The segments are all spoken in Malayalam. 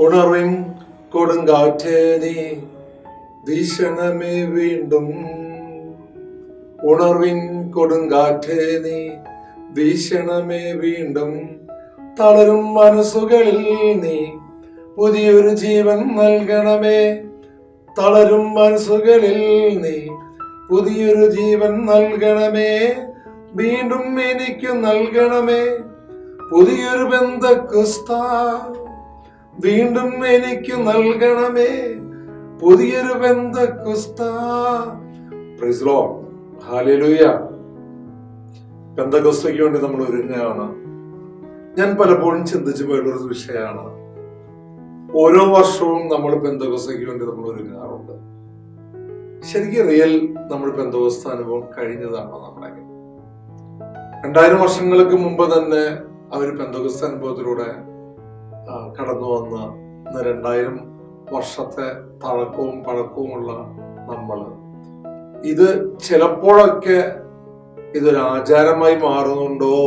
ഉണർവിൻ കൊടുങ്കാറ്റേ നീ വീശണമേ വീണ്ടും. ഉണർവിൻ കൊടുങ്കാറ്റേ നീ വീശണമേ വീണ്ടും. തളരും മനസ്സുകളിൽ നീ പുതിയൊരു ജീവൻ നൽകണമേ. തളരും മനസ്സുകളിൽ നീ പുതിയൊരു ജീവൻ നൽകണമേ. വീണ്ടും എനിക്ക് നൽകണമേ. പുതിയൊരു ബന്ധക്കുസ്ത വീണ്ടും എനിക്ക് നൽകണമേ. പുതിയൊരു ബന്ധക്കുസ്ത ബന്ധക്കുസ്തയ്ക്ക് വേണ്ടി നമ്മൾ ഒരുങ്ങുകയാണ്. ഞാൻ പലപ്പോഴും ചിന്തിച്ചു പോയുള്ളൊരു വിഷയമാണ്. ഓരോ വർഷവും നമ്മൾ പെന്തകോസ്തയ്ക്ക് വേണ്ടി നമ്മൾ ഒരുങ്ങാറുണ്ട്. ശരിക്കും റിയൽ നമ്മൾ പെന്തകോസ്ത അനുഭവം കഴിഞ്ഞതാണ് നമ്മുടെ രണ്ടായിരം വർഷങ്ങൾക്ക് മുമ്പ് തന്നെ അവർ പെന്തകോസ്ത അനുഭവത്തിലൂടെ കടന്നു വന്ന രണ്ടായിരം വർഷത്തെ തഴക്കവും പഴക്കവുമുള്ള നമ്മൾ ഇത് ചിലപ്പോഴൊക്കെ ഇതൊരു ആചാരമായി മാറുന്നുണ്ടോ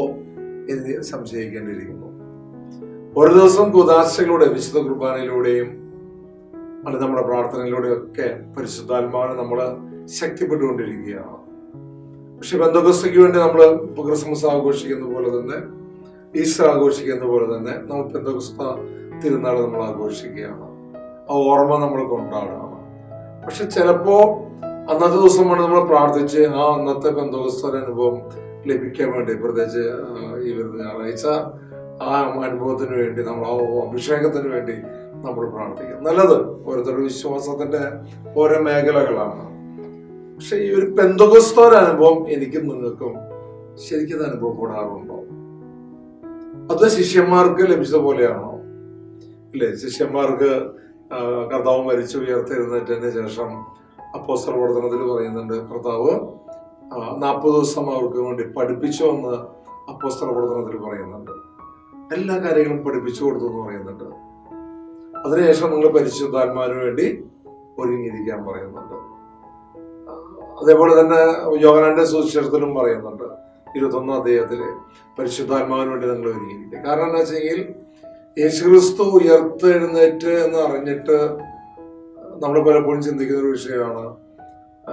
എന്ന് സംശയിക്കേണ്ടിയിരിക്കുന്നു. ഒരു ദിവസം കുദാശയിലൂടെ വിശുദ്ധ കുർബാനയിലൂടെയും അത് നമ്മുടെ പ്രാർത്ഥനയിലൂടെയും ഒക്കെ പരിശുദ്ധാത്മാവിനെ നമ്മൾ ശക്തിപ്പെട്ടുകൊണ്ടിരിക്കുകയാണ്. പക്ഷെ ബന്ധുക്കസ്തയ്ക്ക് വേണ്ടി നമ്മൾ ക്രിസ്മസ് ആഘോഷിക്കുന്ന പോലെ തന്നെ ഈസ്റ്റർ ആഘോഷിക്കുന്ന പോലെ തന്നെ നമ്മൾ ബന്ധുക്സ്ത തിരുനാൾ നമ്മൾ ആഘോഷിക്കുകയാണ്. ആ ഓർമ്മ നമ്മൾ കൊണ്ടാടണം പക്ഷെ ചിലപ്പോ അന്നത്തെ ദിവസമാണ് നമ്മൾ പ്രാർത്ഥിച്ച് ആ അന്നത്തെ ബന്ധുക്സ്ത അനുഭവം ലഭിക്കാൻ വേണ്ടി പ്രത്യേകിച്ച് ഈ വരുന്ന ഞായറാഴ്ച ആ അനുഭവത്തിന് വേണ്ടി നമ്മൾ ആ അഭിഷേകത്തിന് വേണ്ടി നമ്മൾ പ്രാർത്ഥിക്കും. നല്ലത് ഓരോരുത്തരുടെ വിശ്വാസത്തിന്റെ ഓരോ മേഖലകളാണ്. പക്ഷെ ഈ ഒരു പെന്തകോസ്തോര അനുഭവം എനിക്കും നിങ്ങൾക്കും ശരിക്കും അനുഭവപ്പെടാറുണ്ടോ? അത് ശിഷ്യന്മാർക്ക് ലഭിച്ചത് പോലെയാണോ? അല്ലെ ശിഷ്യന്മാർക്ക് കർത്താവ് മരിച്ചു ഉയർത്തെഴുന്നേറ്റതിന് ശേഷം അപ്പോസ്റ്റർ പ്രവർത്തനത്തിൽ പറയുന്നുണ്ട് കർത്താവ് നാൽപ്പത് ദിവസം അവർക്ക് വേണ്ടി പഠിപ്പിച്ചു എന്ന് അപ്പോസ്റ്റർ പ്രവർത്തനത്തിൽ പറയുന്നുണ്ട്. എല്ലാ കാര്യങ്ങളും പഠിപ്പിച്ചു കൊടുത്തു എന്ന് പറയുന്നുണ്ട്. അതിനുശേഷം നിങ്ങൾ പരിശുദ്ധാത്മാവിന് വേണ്ടി ഒരുങ്ങിയിരിക്കാൻ പറയുന്നുണ്ട്. അതേപോലെ തന്നെ യോഗനാന്റെ സുശേഷത്തിലും പറയുന്നുണ്ട് ഇരുപത്തൊന്നാം അദ്ദേഹത്തിൽ പരിശുദ്ധാത്മാവിന് വേണ്ടി നിങ്ങൾ ഒരുങ്ങിയിരിക്കുക. കാരണം എന്താ വെച്ചെങ്കിൽ യേശുക്രിസ്തു ഉയർത്തെഴുന്നേറ്റ് എന്ന് അറിഞ്ഞിട്ട് നമ്മൾ പലപ്പോഴും ചിന്തിക്കുന്ന ഒരു വിഷയമാണ്.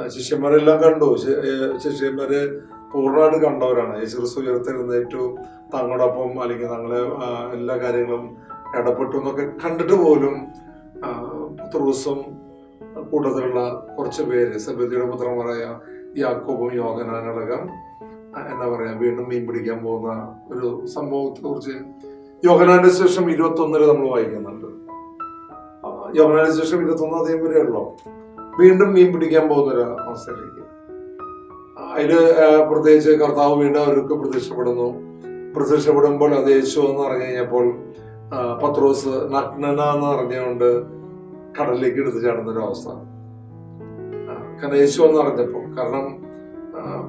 ശിഷ്യന്മാരെല്ലാം കണ്ടു. ശിഷ്യന്മാര് പൂർണമായിട്ട് കണ്ടവരാണ്. യേശുക്രിസ്തു ഉയർത്തെഴുന്നേറ്റു തങ്ങളോടൊപ്പം അല്ലെങ്കിൽ തങ്ങളെ എല്ലാ കാര്യങ്ങളും ഇടപെട്ടു എന്നൊക്കെ കണ്ടിട്ട് പോലും പത്രോസും കൂട്ടത്തിലുള്ള കുറച്ച് പേര് സബദിയുടെ പുത്രന്മാരായ യാക്കോബും യോഗനാനടകം എന്താ പറയാ വീണ്ടും മീൻ പിടിക്കാൻ പോകുന്ന ഒരു സംഭവത്തെ കുറിച്ച് യോഹനാന്റെ ശേഷം ഇരുപത്തി ഒന്നിൽ നമ്മൾ വായിക്കുന്നുണ്ട്. യോഗനാന്റെ ശേഷം ഇരുപത്തി ഒന്നാം തീയതി വരെയുള്ളൂ വീണ്ടും മീൻ പിടിക്കാൻ പോകുന്ന ഒരു അവസ്ഥയിലേക്ക്. അതിൽ പ്രത്യേകിച്ച് കർത്താവ് വീണ്ടും അവർക്ക് പ്രത്യക്ഷപ്പെടുന്നു. പ്രത്യക്ഷപ്പെടുമ്പോൾ അത് യേശു എന്ന് പറഞ്ഞു കഴിഞ്ഞപ്പോൾ പത്രോസ് നഗ്നന എന്ന് പറഞ്ഞുകൊണ്ട് കടലിലേക്ക് എടുത്ത് ചാടുന്ന ഒരു അവസ്ഥ. കാരണം യേശു എന്ന് അറിഞ്ഞപ്പോൾ കാരണം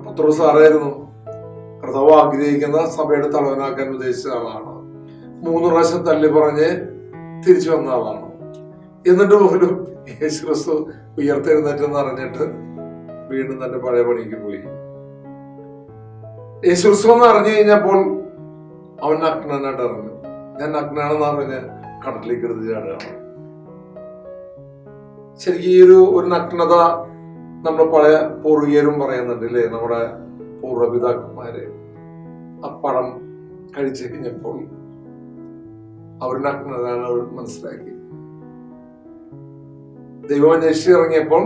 പത്രോസ് ആരായിരുന്നു? കർത്താവ് ആഗ്രഹിക്കുന്ന സഭയുടെ തലവനാക്കാൻ ഉദ്ദേശിച്ച ആളാണ്. മൂന്ന് പ്രാവശ്യം തള്ളി പറഞ്ഞ് തിരിച്ചു വന്ന ആളാണ്. എന്നിട്ട് പോലും യേശു ക്രിസ്തു ഉയർത്തെഴുന്നേറ്റെന്ന് അറിഞ്ഞിട്ട് വീണ്ടും തന്റെ പഴയ പണിക്ക് പോയി. യേശു ക്രിസ്തു എന്ന് അറിഞ്ഞു കഴിഞ്ഞപ്പോൾ അവൻ നഗ്നനായിട്ട് അറിഞ്ഞു ഞാൻ നഗ്നാണെന്ന് അറിഞ്ഞ് കടലിലേക്ക് എടുത്ത് ചാടുകയാണ്. ശരിക്കും ഈ ഒരു ഒരു നഗ്നത നമ്മുടെ പഴയ പൂർവികരും പറയുന്നുണ്ട് അല്ലേ നമ്മുടെ പൂർവപിതാക്കന്മാര് ആ പഴം കഴിച്ചു കഴിഞ്ഞപ്പോൾ അവരുണ്ടാക്കുന്നതാണ് അവർ മനസ്സിലാക്കി. ദൈവം അന്വേഷിച്ച് ഇറങ്ങിയപ്പോൾ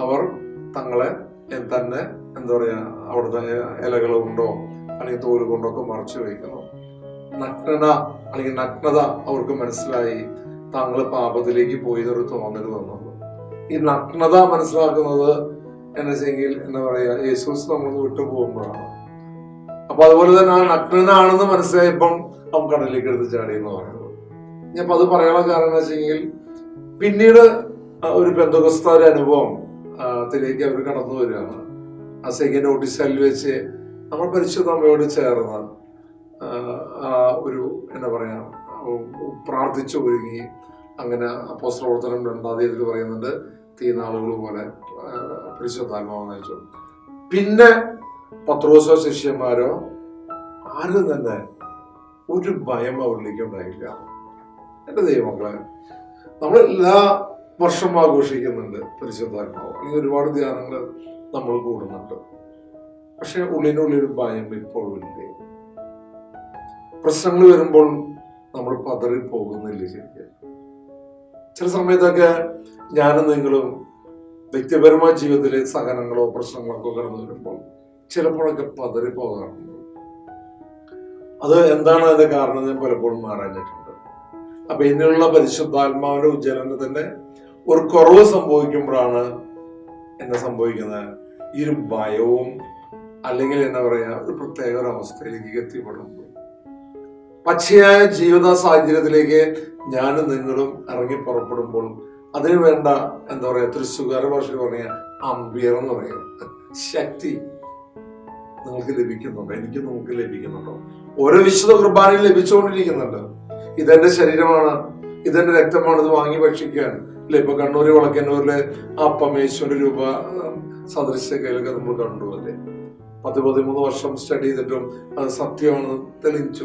അവർ തങ്ങളെ തന്നെ എന്താ പറയാ അവിടുത്തെ ഇലകൾ കൊണ്ടോ അല്ലെങ്കിൽ തോൽ കൊണ്ടോ ഒക്കെ മറച്ചു വയ്ക്കുന്നു. നഗ്നത അല്ലെങ്കിൽ നഗ്നത അവർക്ക് മനസ്സിലായി. താങ്കൾ പാപത്തിലേക്ക് പോയി എന്നൊരു തോന്നൽ വന്നത് ഈ നഗ്നത മനസ്സിലാക്കുന്നത് എന്ന് വെച്ചെങ്കിൽ എന്താ പറയാ യേശുസ് നമ്മളൊന്ന് വിട്ടു പോകുമ്പോഴാണ്. അപ്പൊ അതുപോലെ തന്നെ ആ നഗ്നനാണെന്ന് മനസ്സിലായപ്പം അവൻ കടലിലേക്ക് എടുത്ത് ചാടി എന്ന് പറയുന്നത്. ഞാൻ അത് പറയാനുള്ള കാരണം എന്ന് വെച്ചെങ്കിൽ പിന്നീട് ഒരു ബന്ധുക്കസ്ഥ ഒരു അനുഭവം ത്തിലേക്ക് അവർ കടന്നു വരികയാണ്. ആ സെക്കൻഡ് നോട്ടീസിൽ വെച്ച് നമ്മൾ പരിശുദ്ധ അമ്മയോട് ചേർന്ന് ഒരു എന്താ പറയാ പ്രാർത്ഥിച്ചു ഒരുങ്ങി അങ്ങനെ പോസ്റ്റ് പ്രവർത്തനം രണ്ടാം തീയതി പറയുന്നുണ്ട്. തീനാളുകൾ പോലെ പരിശുദ്ധാത്മാവെന്ന് പരിശുദ്ധാത്മാവ് പിന്നെ പത്രോസോ ശിഷ്യന്മാരോ ആരും തന്നെ ഒരു ഭയം അവരിലേക്ക് ഉണ്ടായില്ല. എന്റെ ദൈവങ്ങളെ നമ്മൾ എല്ലാ വർഷം ആഘോഷിക്കുന്നുണ്ട് പരിശുദ്ധാത്മാവ്. അല്ലെങ്കിൽ ഒരുപാട് ധ്യാനങ്ങൾ നമ്മൾ കൂടുന്നുണ്ട്. പക്ഷെ ഉള്ളിനുള്ളിൽ ഭയം ഇപ്പോഴും ഇല്ലേ? പ്രശ്നങ്ങൾ വരുമ്പോൾ നമ്മൾ പതറി പോകുന്നില്ല ശരിക്കും? ചില സമയത്തൊക്കെ ഞാനും നിങ്ങളും വ്യക്തിപരമായ ജീവിതത്തിലെ സഹനങ്ങളോ പ്രശ്നങ്ങളോ ഒക്കെ കടന്നു വരുമ്പോൾ ചിലപ്പോഴൊക്കെ പതറി പോകാറുണ്ട്. അത് എന്താണ് അതിന്റെ കാരണം ഞാൻ പലപ്പോഴും മാറാഞ്ഞിട്ടുണ്ട് അപ്പൊ ഇനിയുള്ള പരിശുദ്ധാത്മാവിന്റെ ഉജ്ജ്വലനത്തിന്റെ ഒരു കുറവ് സംഭവിക്കുമ്പോഴാണ് എന്നെ സംഭവിക്കുന്നത്. ഈ ഒരു ഭയവും അല്ലെങ്കിൽ എന്താ പറയാ ഒരു പ്രത്യേക ഒരു അവസ്ഥയിലേക്ക് എത്തിപ്പെടുമ്പോൾ പച്ചയായ ജീവിത സാഹചര്യത്തിലേക്ക് ഞാനും നിങ്ങളും ഇറങ്ങി പുറപ്പെടുമ്പോൾ അതിന് വേണ്ട എന്താ പറയാ തൃശ്ശുകാര ഭാഷയിൽ പറഞ്ഞ അമ്പിയർ എന്ന് പറയും. ശക്തി നിങ്ങൾക്ക് ലഭിക്കുന്നുണ്ടോ? എനിക്ക് നിങ്ങൾക്ക് ലഭിക്കുന്നുണ്ടോ? ഓരോ വിശുദ്ധ കുർബാനയും ലഭിച്ചുകൊണ്ടിരിക്കുന്നുണ്ട്. ഇതെന്റെ ശരീരമാണ് ഇതെന്റെ രക്തമാണ് ഇത് വാങ്ങി ഭക്ഷിക്കാൻ. അല്ലെ ഇപ്പൊ കണ്ണൂര് വളക്കന്നൂരിലെ അപ്പം യേശുവിന്റെ രൂപ സദൃശ്യ കയ്യിലൊക്കെ നമ്മൾ കണ്ടു അല്ലേ? പത്ത് പതിമൂന്ന് വർഷം സ്റ്റഡി ചെയ്തിട്ടും അത് സത്യമാണ് തെളിയിച്ചു.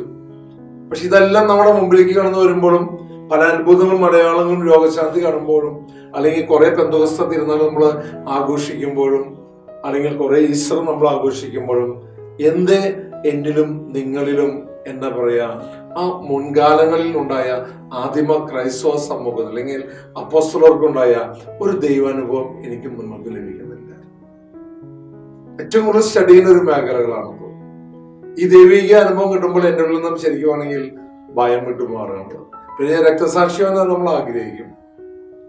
പക്ഷെ ഇതെല്ലാം നമ്മുടെ മുമ്പിലേക്ക് കടന്നു വരുമ്പോഴും പല അത്ഭുതങ്ങളും അടയാളങ്ങളും രോഗശാന്തി കാണുമ്പോഴും അല്ലെങ്കിൽ കുറെ പെന്തോസ്ത തിരുനാൾ നമ്മൾ ആഘോഷിക്കുമ്പോഴും അല്ലെങ്കിൽ കുറെ ഈസ്റ്റർ നമ്മൾ ആഘോഷിക്കുമ്പോഴും എന്ത് എന്നിലും നിങ്ങളിലും എന്താ പറയാ ആ മുൻകാലങ്ങളിൽ ഉണ്ടായ ആദിമ ക്രൈസ്തവ സമൂഹത്തിൽ അല്ലെങ്കിൽ അപ്പോസ്റ്റലർക്കുണ്ടായ ഒരു ദൈവാനുഭവം എനിക്കും നിങ്ങൾക്ക് ലഭിക്കുന്നില്ല. ഏറ്റവും കൂടുതൽ സ്റ്റഡി ചെയ്യുന്ന ഒരു മേഖലകളാണത്. ഈ ദൈവിക അനുഭവം കിട്ടുമ്പോൾ എന്റെ ഉള്ളിൽ നിന്നും ശരിക്കുവാണെങ്കിൽ ഭയം വിട്ടു മാറുകയാണ് പിന്നെ രക്തസാക്ഷിയാകാൻ നമ്മൾ ആഗ്രഹിക്കും.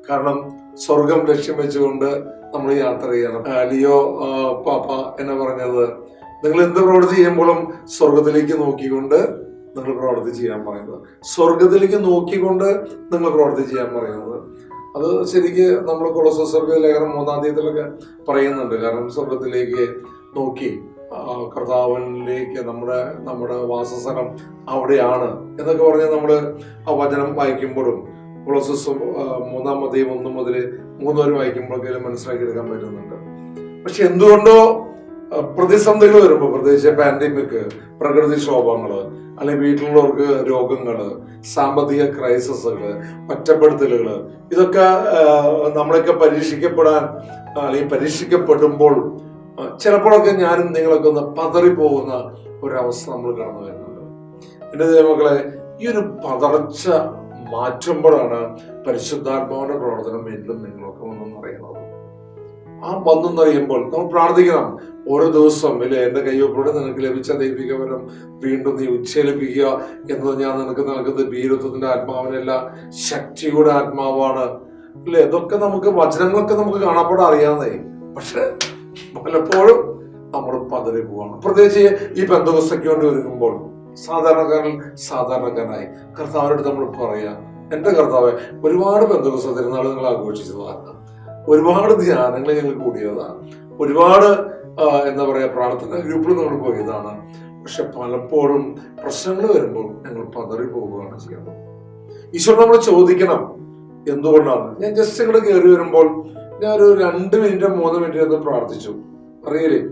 കാരണം സ്വർഗം ലക്ഷ്യം വെച്ചുകൊണ്ട് നമ്മൾ യാത്ര ചെയ്യണം. ലിയോ പാപ്പ എന്നെ പറഞ്ഞത് നിങ്ങൾ എന്ത് പ്രവൃത്തി ചെയ്യുമ്പോഴും സ്വർഗത്തിലേക്ക് നോക്കിക്കൊണ്ട് നിങ്ങൾ പ്രവർത്തി ചെയ്യാൻ പറയുന്നത്. സ്വർഗത്തിലേക്ക് നോക്കിക്കൊണ്ട് നിങ്ങൾ പ്രവർത്തി ചെയ്യാൻ പറയുന്നത്. അത് ശരിക്ക് നമ്മൾ കൊളസസ്വർഗ ലേഖനം മൂന്നാം തീയതിയിലൊക്കെ പറയുന്നുണ്ട്. കാരണം സ്വർഗത്തിലേക്ക് നോക്കി ആ, കർത്താവിലേക്ക് നമ്മുടെ നമ്മുടെ വാസസ്ഥലം അവിടെയാണ് എന്നൊക്കെ പറഞ്ഞ് നമ്മൾ ആ വചനം വായിക്കുമ്പോഴും കൊളസസ് മൂന്നാം മതയും ഒന്ന് മുതൽ മൂന്ന് വരെ വായിക്കുമ്പോഴൊക്കെ മനസ്സിലാക്കി എടുക്കാൻ പറ്റുന്നുണ്ട്. പക്ഷെ എന്തുകൊണ്ടോ പ്രതിസന്ധികൾ വരുമ്പോൾ പ്രത്യേകിച്ച് പാൻഡമിക് പ്രകൃതിക്ഷോഭങ്ങൾ അല്ലെങ്കിൽ വീട്ടിലുള്ളവർക്ക് രോഗങ്ങൾ സാമ്പത്തിക ക്രൈസിസുകൾ ഒറ്റപ്പെടുത്തലുകൾ ഇതൊക്കെ നമ്മളൊക്കെ പരീക്ഷിക്കപ്പെടാൻ അല്ലെങ്കിൽ പരീക്ഷിക്കപ്പെടുമ്പോൾ ചിലപ്പോഴൊക്കെ ഞാനും നിങ്ങളൊക്കെ ഒന്ന് പതറിപ്പോകുന്ന ഒരവസ്ഥ നമ്മൾ കടന്നു വരുന്നുണ്ട്. എന്റെ ദൈവമക്കളെ ഈ ഒരു പതർച്ച മാറ്റുമ്പോഴാണ് പരിശുദ്ധാത്മാവിന്റെ പ്രവർത്തനം വീണ്ടും നിങ്ങളൊക്കെ വന്നെന്നറിയുന്നത് ആ വന്നെന്നറിയുമ്പോൾ നമ്മൾ പ്രാർത്ഥിക്കണം. ഓരോ ദിവസവും ഇല്ലേ എന്റെ കയ്യൊപ്പോടെ നിനക്ക് ലഭിച്ച ദൈവികവരം വീണ്ടും നീ ഉച്ചേലിപ്പിക്കുക എന്നത് ഞാൻ നിനക്ക് നൽകുന്നത് വീരത്വത്തിന്റെ ആത്മാവിനല്ല ശക്തിയുടെ ആത്മാവാണ്. അല്ലേ ഇതൊക്കെ നമുക്ക് വചനങ്ങളൊക്കെ നമുക്ക് കാണപ്പെടാൻ അറിയാതെ പക്ഷെ പലപ്പോഴും നമ്മൾ പതറി പോവാണ്. പ്രത്യേകിച്ച് ഈ ബന്ധവസ്ഥയ്ക്ക് വേണ്ടി ഒരുങ്ങുമ്പോൾ സാധാരണക്കാരൻ സാധാരണക്കാരനായി കർത്താവിനോട് നമ്മൾ പറയാ എന്റെ കർത്താവ് ഒരുപാട് ബന്ധവസ്ഥ തിരുനാൾ നിങ്ങൾ ആഘോഷിച്ചതാണ് ഒരുപാട് ധ്യാനങ്ങൾ ഞങ്ങൾ കൂടിയതാണ് ഒരുപാട് എന്താ പറയാ പ്രാർത്ഥന ഗ്രൂപ്പിൽ നമ്മൾ പോയതാണ്. പക്ഷെ പലപ്പോഴും പ്രശ്നങ്ങൾ വരുമ്പോൾ ഞങ്ങൾ പതറി പോവുകയാണ് ചെയ്യുന്നത്. ഈശോ നമ്മൾ ചോദിക്കണം എന്തുകൊണ്ടാണ്? ഞാൻ ജസ്റ്റ് ഇങ്ങോട്ട് കയറി വരുമ്പോൾ ഞാൻ ഒരു രണ്ട് മിനിറ്റ് മൂന്ന് മിനിറ്റ് ഒന്ന് പ്രാർത്ഥിച്ചു. അറിയില്ലേ?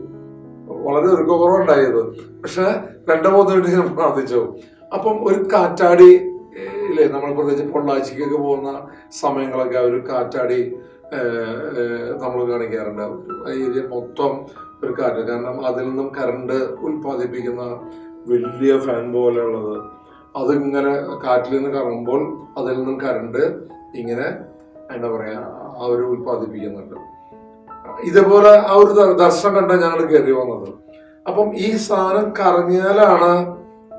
വളരെ ഒരുക്കക്കുറവുണ്ടായത് പക്ഷെ രണ്ടോ മൂന്ന് മിനിറ്റ് ഞാൻ പ്രാർത്ഥിച്ചു. അപ്പം ഒരു കാറ്റാടി ഇല്ലേ? നമ്മൾ പ്രത്യേകിച്ച് പൊള്ളാച്ചിക്കൊക്കെ പോകുന്ന സമയങ്ങളൊക്കെ ഒരു കാറ്റാടി നമ്മൾ കാണിക്കാറുണ്ട്. ആ ഏരിയ മൊത്തം ഒരു കാറ്റ്. കാരണം അതിൽ നിന്നും കറണ്ട് ഉൽപ്പാദിപ്പിക്കുന്ന വലിയ ഫാൻ പോലെയുള്ളത്. അതിങ്ങനെ കാറ്റിൽ നിന്ന് കറങ്ങുമ്പോൾ അതിൽ നിന്നും കറണ്ട് ഇങ്ങനെ എന്താ പറയാ അവർ ഉൽപ്പാദിപ്പിക്കുന്നുണ്ട്. ഇതേപോലെ ആ ഒരു ദർശനം കണ്ട ഞങ്ങൾ കയറി വന്നത്. അപ്പം ഈ സാധനം കറങ്ങിയാലാണ്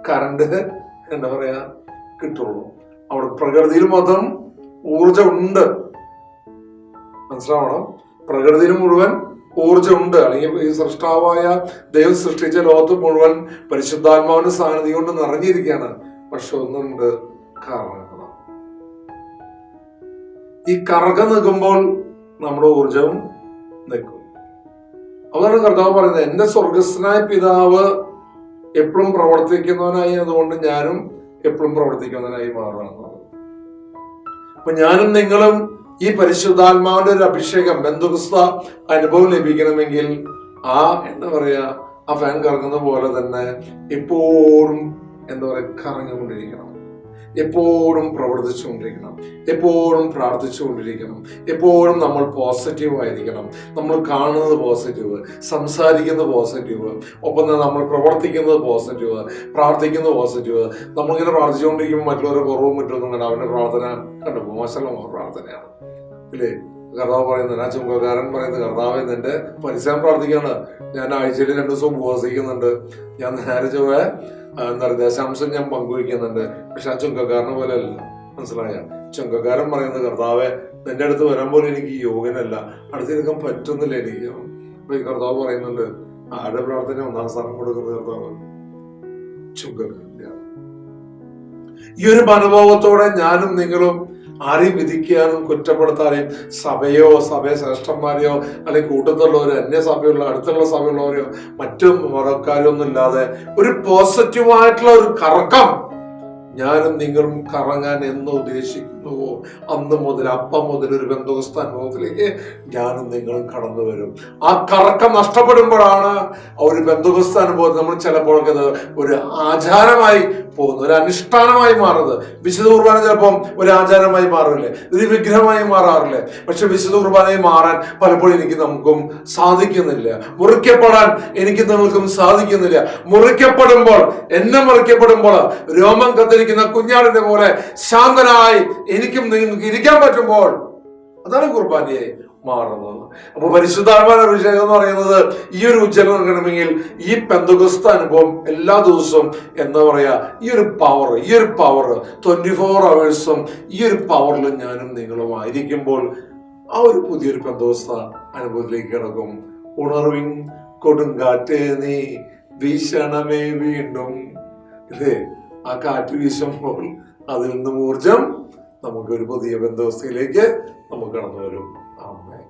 കറണ്ട് എന്താ പറയാ കിട്ടുള്ളൂ. അവിടെ പ്രകൃതിയിൽ മൊത്തം ഊർജം ഉണ്ട് മനസ്സിലാവണം? പ്രകൃതിയിൽ മുഴുവൻ ഊർജമുണ്ട് അല്ലെങ്കിൽ ഈ സൃഷ്ടാവായ ദൈവം സൃഷ്ടിച്ച ലോകത്ത് മുഴുവൻ പരിശുദ്ധാത്മാവിന്റെ സാന്നിധ്യം കൊണ്ട് നിറഞ്ഞിരിക്കുകയാണ്. പക്ഷെ ഒന്നുണ്ട് കറകണം ഈ കറക നിൽക്കുമ്പോൾ നമ്മുടെ ഊർജവും നിൽക്കും. അതാണ് കർത്താവ് പറയുന്നത് എന്റെ സ്വർഗസ്ഥനായ പിതാവ് എപ്പോഴും പ്രവർത്തിക്കുന്നവനായി അതുകൊണ്ട് ഞാനും എപ്പോഴും പ്രവർത്തിക്കുന്നവനായി മാറുകയാണ്. അപ്പൊ ഞാനും നിങ്ങളും ഈ പരിശുദ്ധാത്മാവിന്റെ ഒരു അഭിഷേകം ബന്ധുക്സ്ത അനുഭവം ലഭിക്കണമെങ്കിൽ ആ എന്താ പറയാ ആ ഫാൻ കറങ്ങുന്ന പോലെ തന്നെ എപ്പോഴും എന്താ പറയുക കറങ്ങിക്കൊണ്ടിരിക്കണം. എപ്പോഴും പ്രവർത്തിച്ചുകൊണ്ടിരിക്കണം. എപ്പോഴും പ്രാർത്ഥിച്ചുകൊണ്ടിരിക്കണം. എപ്പോഴും നമ്മൾ പോസിറ്റീവ് ആയിരിക്കണം. നമ്മൾ കാണുന്നത് പോസിറ്റീവ് സംസാരിക്കുന്നത് പോസിറ്റീവ് ഒപ്പം തന്നെ നമ്മൾ പ്രവർത്തിക്കുന്നത് പോസിറ്റീവ് പ്രാർത്ഥിക്കുന്നത് പോസിറ്റീവ് നമ്മളിങ്ങനെ പ്രാർത്ഥിച്ചുകൊണ്ടിരിക്കുമ്പോൾ മറ്റുള്ളവരെ കുറവും മറ്റൊന്നും കണ്ട അവന്റെ പ്രാർത്ഥന കണ്ടു മോശമുള്ള പ്രാർത്ഥനയാണ്. ഇല്ലേ? കർത്താവ് പറയുന്നത് ആ ചുങ്കക്കാരൻ പറയുന്നത് കർത്താവ് നിന്റെ പരിസരം പ്രാർത്ഥിക്കുകയാണ്. ഞാൻ ആഴ്ചയിൽ രണ്ടു ദിവസം ഉപവസിക്കുന്നുണ്ട്. ഞാൻ നേരെ ആ, എന്താ പറയുക ദശാംശം ഞാൻ പങ്കുവയ്ക്കുന്നുണ്ട്. പക്ഷെ ആ ചുങ്കക്കാരനെ പോലെ അല്ല മനസ്സിലായ? ചുങ്കക്കാരൻ പറയുന്ന കർത്താവെ നിന്റെ അടുത്ത് വരാൻ പോലും എനിക്ക് യോഗ്യനല്ല. അടുത്തിരിക്കാൻ പറ്റുന്നില്ല എനിക്ക്. അപ്പൊ ഈ കർത്താവ് പറയുന്നുണ്ട് ആരുടെ പ്രാർത്ഥന ഒന്നാം സ്ഥാനം കൊടുക്കുന്നത് കർത്താവ്? ചുങ്കക്കാരന്റെ. ഈ ഒരു മനോഭാവത്തോടെ ഞാനും നിങ്ങളും ആരെയും വിധിക്കാനും കുറ്റപ്പെടുത്താനും സഭയോ സഭയെ ശ്രേഷ്ഠന്മാരെയോ അല്ലെങ്കിൽ കൂട്ടത്തിലുള്ളവരോ അന്യ സഭയുള്ള അടുത്തുള്ള സഭയുള്ളവരെയോ മറ്റു മതക്കാരോ ഒന്നും ഇല്ലാതെ ഒരു പോസിറ്റീവായിട്ടുള്ള ഒരു കറക്കം ഞാനും നിങ്ങളും കറങ്ങാൻ എന്ന് ഉദ്ദേശിക്കുന്നുവോ അന്ന് മുതൽ അപ്പം മുതൽ ഒരു ബന്ധുവസ്ഥ അനുഭവത്തിലേക്ക് ഞാനും നിങ്ങളും കടന്നു വരും. ആ കറക്കം നഷ്ടപ്പെടുമ്പോഴാണ് ഒരു ബന്ധുവസ്ഥ അനുഭവം നമ്മൾ ചിലപ്പോഴൊക്കെ അത് ഒരു ആചാരമായി പോകുന്നത് ഒരു അനുഷ്ഠാനമായി മാറുന്നത്. വിശുദ്ധ കുർബാന ചിലപ്പം ഒരു ആചാരമായി മാറില്ലേ? ഒരു വിഗ്രഹമായി മാറാറില്ലേ? പക്ഷെ വിശുദ്ധ കുർബാനയെ മാറാൻ പലപ്പോഴും എനിക്ക് നമുക്കും സാധിക്കുന്നില്ല. മുറിക്കപ്പെടാൻ എനിക്ക് നിങ്ങൾക്കും സാധിക്കുന്നില്ല. മുറിക്കപ്പെടുമ്പോൾ എന്നെ മുറിക്കപ്പെടുമ്പോൾ രോമം കത്തിരിക്കുന്ന കുഞ്ഞാടിന്റെ പോലെ ശാന്തനായി എനിക്കും നിങ്ങൾക്ക് ഇരിക്കാൻ പറ്റുമ്പോൾ അതാണ് കുർബാനയെ മാറുന്നത്. അപ്പൊ പരിശുദ്ധാത്മാന അഭിഷേകം എന്ന് പറയുന്നത് ഈ ഒരു ഉജ്ജ്വലം നൽകണമെങ്കിൽ ഈ പെന്തകുസ്ത അനുഭവം എല്ലാ ദിവസവും എന്താ പറയാ ഈ ഒരു പവർ ഈ ഒരു പവർ ട്വന്റി ഫോർ അവേഴ്സും ഈ ഒരു പവറിൽ ഞാനും നിങ്ങളും ആയിരിക്കുമ്പോൾ ആ ഒരു പുതിയൊരു പെന്തകുസ്ത അനുഭവത്തിലേക്ക് കിടക്കും. ഉണർവിൻ കൊടുങ്കാറ്റ് നീ വീശണമേ വീണ്ടും. അല്ലേ ആ കാറ്റ് വീശുമ്പോൾ അതിൽ നിന്നും ഊർജം നമുക്ക് ഒരു പുതിയ ബന്ധവസ്ഥയിലേക്ക് നമുക്ക് കടന്നു വരും ആമേൻ.